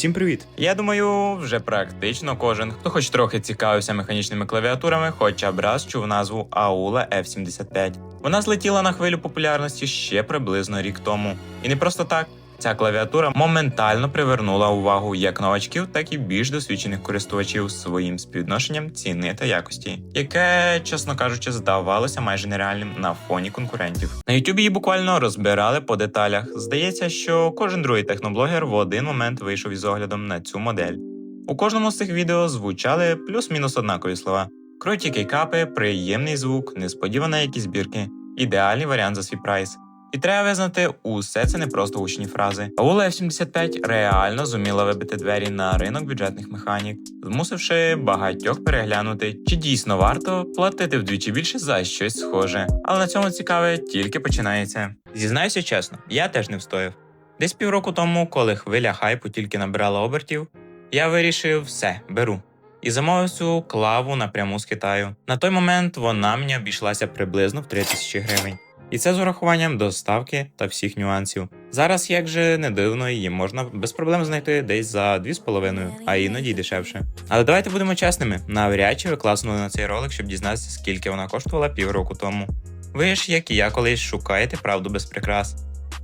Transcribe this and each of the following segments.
Всім привіт! Я думаю, вже практично кожен, хто хоч трохи цікавився механічними клавіатурами, хоча б раз чув назву Aula F75. Вона злетіла на хвилю популярності ще приблизно рік тому. І не просто так. Ця клавіатура моментально привернула увагу як новачків, так і більш досвідчених користувачів своїм співвідношенням ціни та якості, яке, чесно кажучи, здавалося майже нереальним на фоні конкурентів. На YouTube її буквально розбирали по деталях. Здається, що кожен другий техноблогер в один момент вийшов із оглядом на цю модель. У кожному з цих відео звучали плюс-мінус однакові слова: круті кейкапи, приємний звук, несподівана якісь збірки, ідеальний варіант за свій прайс. І треба визнати, усе це не просто гучні фрази. Аула F75 реально зуміла вибити двері на ринок бюджетних механік, змусивши багатьох переглянути, чи дійсно варто платити вдвічі більше за щось схоже. Але на цьому цікаве тільки починається. Зізнаюся чесно, я теж не встояв. Десь півроку тому, коли хвиля хайпу тільки набирала обертів, я вирішив все, беру. І замовив цю клаву напряму з Китаю. На той момент вона мені обійшлася приблизно в 3000 гривень. І це з урахуванням доставки та всіх нюансів. Зараз, як же не дивно, її можна без проблем знайти десь за 2,5, а іноді дешевше. Але давайте будемо чесними: навряд чи ви класнули на цей ролик, щоб дізнатися, скільки вона коштувала півроку тому. Ви ж, як і я колись, шукаєте правду без прикрас.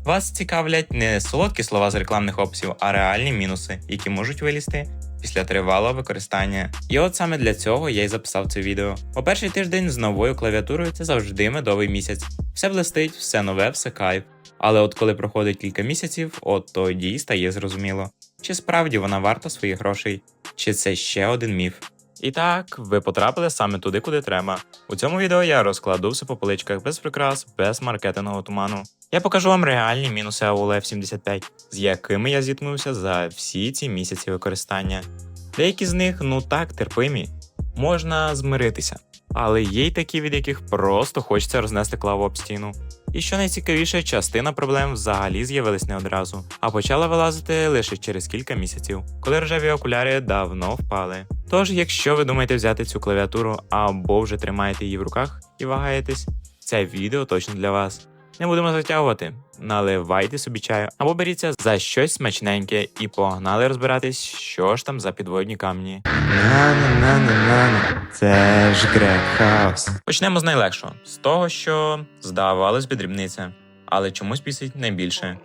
Вас цікавлять не солодкі слова з рекламних описів, а реальні мінуси, які можуть вилізти після тривалого використання. І от саме для цього я й записав це відео. По перший тиждень з новою клавіатурою це завжди медовий місяць. Все блистить, все нове, все кайф. Але от коли проходить кілька місяців, от тоді стає зрозуміло, чи справді вона варта своїх грошей, чи це ще один міф. І так, ви потрапили саме туди, куди треба. У цьому відео я розкладу все по поличках без прикрас, без маркетингового туману. Я покажу вам реальні мінуси AOL F75, з якими я зіткнувся за всі ці місяці використання. Деякі з них, ну так, терпимі, можна змиритися, але є й такі, від яких просто хочеться рознести клаву об стіну. І що найцікавіше, частина проблем взагалі з'явилась не одразу, а почала вилазити лише через кілька місяців, коли рожеві окуляри давно впали. Тож, якщо ви думаєте взяти цю клавіатуру або вже тримаєте її в руках і вагаєтесь, це відео точно для вас. Не будемо затягувати, наливайте собі чаю або беріться за щось смачненьке і погнали розбиратись, що ж там за підводні камні. На-на-на-на-на, це ж Грекхаус. Почнемо з найлегшого, з того, що здавалось би дрібниця, але чомусь пісить найбільше.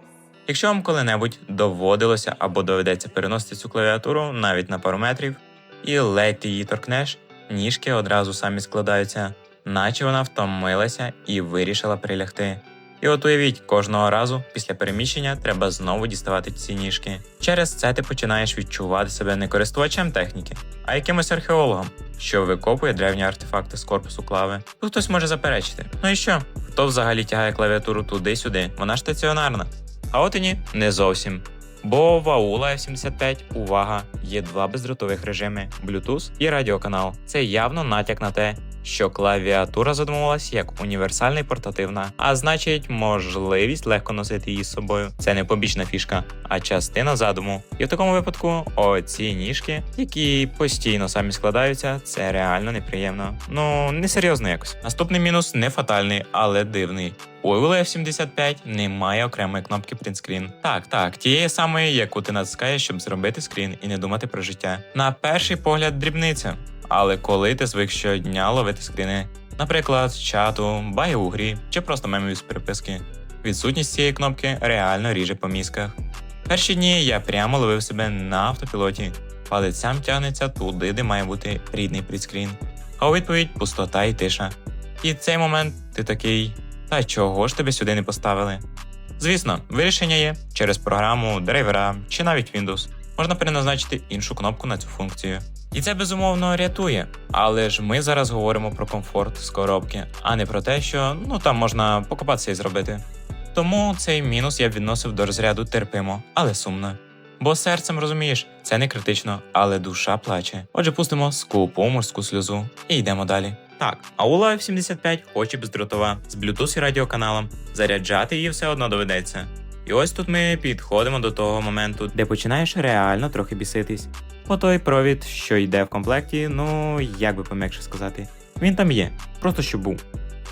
Якщо вам коли-небудь доводилося або доведеться переносити цю клавіатуру навіть на пару метрів, і ледь її торкнеш, ніжки одразу самі складаються, наче вона втомилася і вирішила прилягти. І от уявіть, кожного разу після переміщення треба знову діставати ці ніжки. Через це ти починаєш відчувати себе не користувачем техніки, а якимось археологом, що викопує древні артефакти з корпусу клави. Тут хтось може заперечити. Ну і що? Хто взагалі тягає клавіатуру туди-сюди? Вона стаціонарна. А от і ні, не зовсім. Бо в Aula F75, увага, є два бездротових режими Bluetooth і радіоканал. Це явно натяк на те, що клавіатура задумувалась як універсальна і портативна, а значить, можливість легко носити її з собою. Це не побічна фішка, а частина задуму. І в такому випадку оці ніжки, які постійно самі складаються, це реально неприємно. Ну несерйозно якось. Наступний мінус не фатальний, але дивний. У Aula F75 немає окремої кнопки Screen. Так, так, тієї самої, яку ти натискаєш, щоб зробити скрін і не думати про життя. На перший погляд дрібниця. Але коли ти звик щодня ловити скріни, наприклад, з чату, баги у грі чи просто мемів з переписки, відсутність цієї кнопки реально ріже по мізках. Перші дні я прямо ловив себе на автопілоті, палець сам тягнеться туди, де має бути рідний прідскрін. А у відповідь пустота і тиша. І цей момент ти такий, та чого ж тебе сюди не поставили? Звісно, вирішення є через програму, драйвера чи навіть Windows. Можна переназначити іншу кнопку на цю функцію. І це безумовно рятує. Але ж ми зараз говоримо про комфорт з коробки, а не про те, що ну там можна покопатися і зробити. Тому цей мінус я б відносив до розряду терпимо, але сумно. Бо серцем розумієш, це не критично, але душа плаче. Отже, пустимо скупу морську сльозу і йдемо далі. Так, Аула F75 хоч і бездротова, з Bluetooth і радіоканалом. Заряджати її все одно доведеться. І ось тут ми підходимо до того моменту, де починаєш реально трохи біситись. По той провід, що йде в комплекті, ну як би пом'якше сказати, він там є, просто щоб був.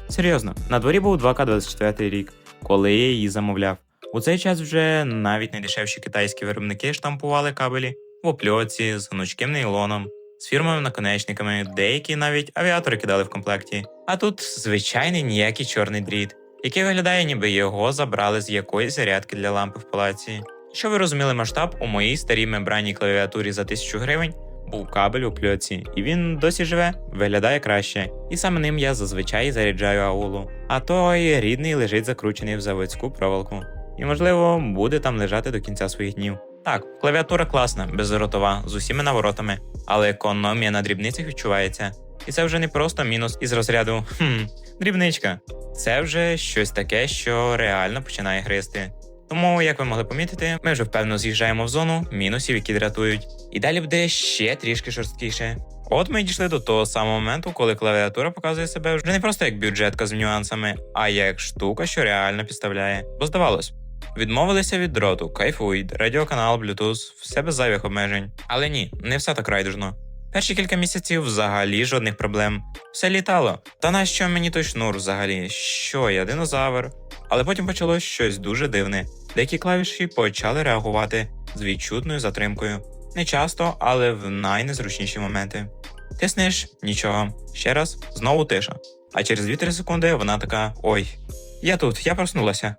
Серйозно, на дворі був 2К24 рік, коли я її замовляв. У цей час вже навіть найдешевші китайські виробники штампували кабелі в опльоці з гнучким нейлоном, з фірмовими наконечниками, деякі навіть авіатори кидали в комплекті. А тут звичайний ніякий чорний дріт, який виглядає, ніби його забрали з якоїсь зарядки для лампи в палаці. Що ви розуміли масштаб, у моїй старій мембранній клавіатурі за 1000 гривень був кабель у пльоці, і він досі живе, виглядає краще. І саме ним я зазвичай заряджаю аулу. А той рідний лежить закручений в заводську проволоку. І, можливо, буде там лежати до кінця своїх днів. Так, клавіатура класна, безротова, з усіма наворотами, але економія на дрібницях відчувається. І це вже не просто мінус із розряду хм, дрібничка. Це вже щось таке, що реально починає гризти. Тому, як ви могли помітити, ми вже впевнено з'їжджаємо в зону мінусів, які дратують. І далі буде ще трішки жорсткіше. От ми дійшли до того самого моменту, коли клавіатура показує себе вже не просто як бюджетка з нюансами, а як штука, що реально підставляє. Бо здавалось, відмовилися від дроту, кайфують, радіоканал, блютуз, все без зайвих обмежень. Але ні, не все так райдужно. Перші кілька місяців взагалі жодних проблем. Все літало. Та на що мені той шнур взагалі? Що я динозавр? Але потім почалось щось дуже дивне. Деякі клавіші почали реагувати з відчутною затримкою. Не часто, але в найнезручніші моменти. Тиснеш нічого. Ще раз, знову тиша. А через 2-3 секунди вона така: Ой, я тут, я проснулася.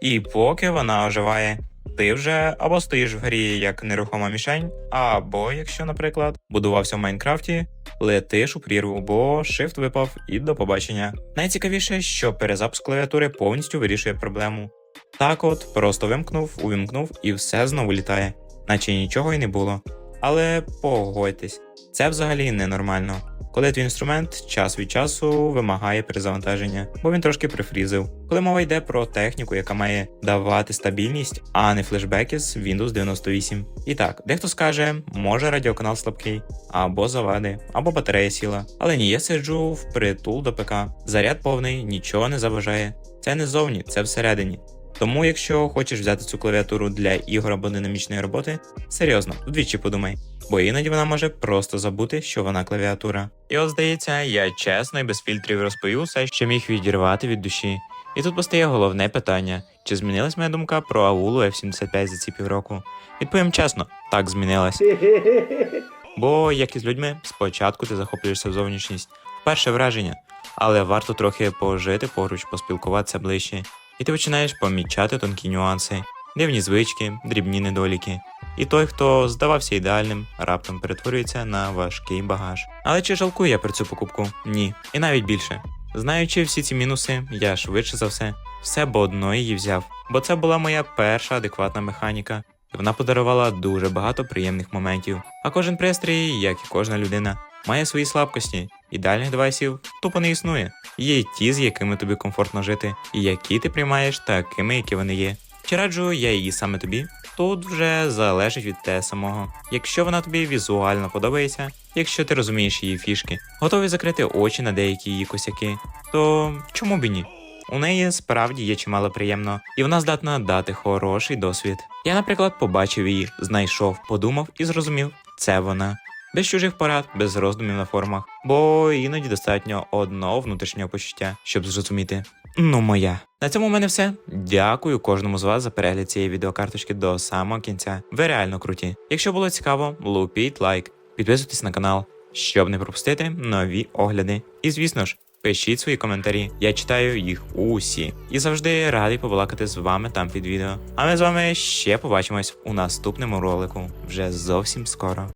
І поки вона оживає, ти вже або стоїш в грі як нерухома мішень, або, якщо, наприклад, будувався в Майнкрафті, летиш у прірву, бо shift випав і до побачення. Найцікавіше, що перезапуск клавіатури повністю вирішує проблему. Так от, просто вимкнув, увімкнув і все знову літає, наче нічого й не було. Але погодьтесь, це взагалі ненормально. Коли твій інструмент час від часу вимагає перезавантаження, бо він трошки прифрізив. Коли мова йде про техніку, яка має давати стабільність, а не флешбеки з Windows 98. І так, дехто скаже, може радіоканал слабкий, або завади, або батарея сіла. Але ні, я сиджу впритул до ПК. Заряд повний, нічого не заважає. Це не зовні, це всередині. Тому, якщо хочеш взяти цю клавіатуру для ігор або динамічної роботи, серйозно, вдвічі подумай, бо іноді вона може просто забути, що вона клавіатура. І от здається, я чесно і без фільтрів розповів все, що міг відірвати від душі. І тут постає головне питання: чи змінилась моя думка про Аулу F75 за ці півроку? Відповім чесно, так змінилась. Бо, як і з людьми, спочатку ти захоплюєшся в зовнішність, перше враження, але варто трохи пожити поруч, поспілкуватися ближче, і ти починаєш помічати тонкі нюанси, дивні звички, дрібні недоліки. І той, хто здавався ідеальним, раптом перетворюється на важкий багаж. Але чи жалкую я про цю покупку? Ні, і навіть більше. Знаючи всі ці мінуси, я швидше за все все б одно її взяв, бо це була моя перша адекватна механіка, і вона подарувала дуже багато приємних моментів. А кожен пристрій, як і кожна людина, має свої слабкості. Ідеальних девайсів тупо не існує. Є й ті, з якими тобі комфортно жити, і які ти приймаєш такими, які вони є. Чи раджу я її саме тобі? Тут вже залежить від те самого. Якщо вона тобі візуально подобається, якщо ти розумієш її фішки, готовий закрити очі на деякі її косяки, то чому б і ні? У неї справді є чимало приємно, і вона здатна дати хороший досвід. Я, наприклад, побачив її, знайшов, подумав і зрозумів, це вона. Без чужих порад, без роздумів на формах, бо іноді достатньо одного внутрішнього почуття, щоб зрозуміти. Ну, моя. На цьому в мене все. Дякую кожному з вас за перегляд цієї відеокарточки до самого кінця. Ви реально круті. Якщо було цікаво, лупіть лайк, підписуйтесь на канал, щоб не пропустити нові огляди. І звісно ж, пишіть свої коментарі. Я читаю їх усі. І завжди радий побалакати з вами там під відео. А ми з вами ще побачимось у наступному ролику вже зовсім скоро.